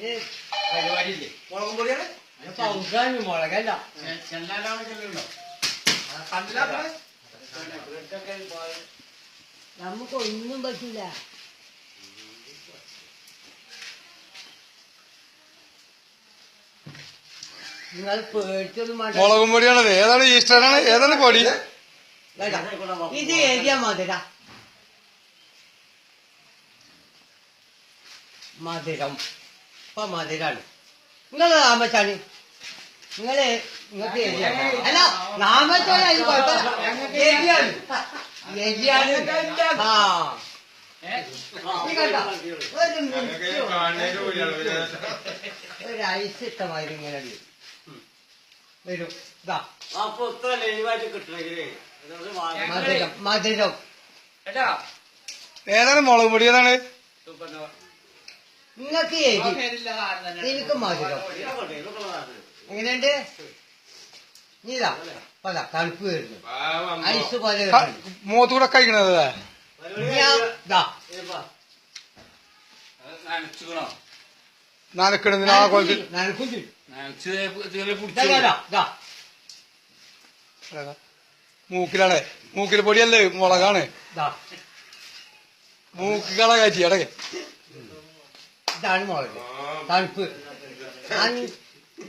ഇതിന് പരിപാടിയില്ലേ? മുളകും പൊടിയാണ്. പൗഡറാണ് മുളകല്ല. ചെല്ലാലാണെങ്കിലുണ്ടോ കണ്ടില്ല നമുക്ക് ഒന്നും പറ്റില്ല നിങ്ങൾ പേടിച്ചൊന്നും മുളകും പൊടിയാണത്. ഏതാണ് ഈസ്റ്ററാണ്? ഏതാണ് പൊടി. ഇത് ഏരിയ മധുര. മധുരം. മധുരാണ് നിങ്ങൾ നാമച്ചാണ് നിങ്ങൾ നിങ്ങൾക്ക് അല്ല നാമച്ചാണ് അതിന് കുഴപ്പമില്ല ആ? ഒരു ഐസ് ഇട്ടമാതിരി ഇങ്ങനെ വരും. ഇതാ. മധുരം. മധുരം. ഏതാണ് മുളക് പൊടി ഏതാണ്? നിങ്ങൾക്ക് എരി എനിക്ക് മധുരം. എങ്ങനെയുണ്ട്? നീതാ പല തണുപ്പ് വരുന്നു. ഐസ് പോലെ മോത്തൂടെ കഴിക്കണത് ആ മൂക്കിലാണ്. മൂക്കിൽ പൊടിയല്ലേ? മുളകാണ്. ദാ. കാറ്റി ഇടയ്ക്ക് ഇതാണ് മുളക്. തണുപ്പ്.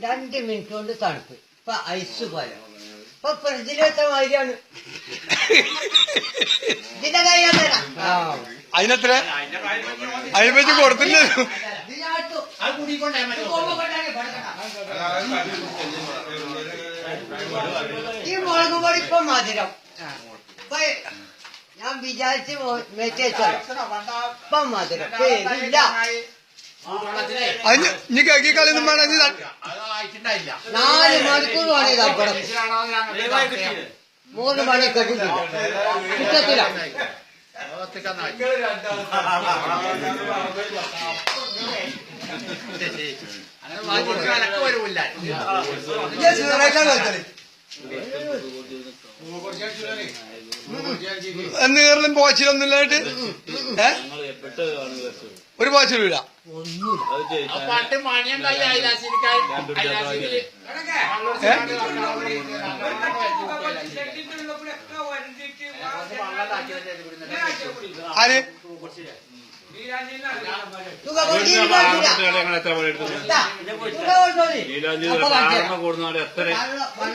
രണ്ട് മിനിറ്റ് കൊണ്ട് തണുപ്പ്. ഇപ്പൊ ഐസ് പോലെ ഇപ്പൊ ഫ്രിഡ്ജിൽ വെച്ച മാതിരിയാണ്. ഇതിന്റെ കഴിയാൻ തരാം. അതിനെത്ര? അതിനെപ്പറ്റി കൊടുത്തില്ല ഈ മുളക് പൊടി ഇപ്പൊ മധുരം. ഞാൻ വിചാരിച്ച് വെച്ചോ ഇപ്പൊ മധുരം. പേരില്ല അതിന് ഇനി കക്കി കളിയൊന്നും ആയിട്ടുണ്ടായില്ല നാല് മണിക്കൂർ വേണം ഇത് കിട്ടിയില്ലേ? മൂന്ന് മണിയൊക്കെ കിട്ടത്തില്ല അങ്ങനെ വരൂല്ല എന്ന് കേരളം പോച്ചിലൊന്നുമില്ലായിട്ട് ഏ? ഒരു ഏ ആര്? പറ്റില്ല. എത്ര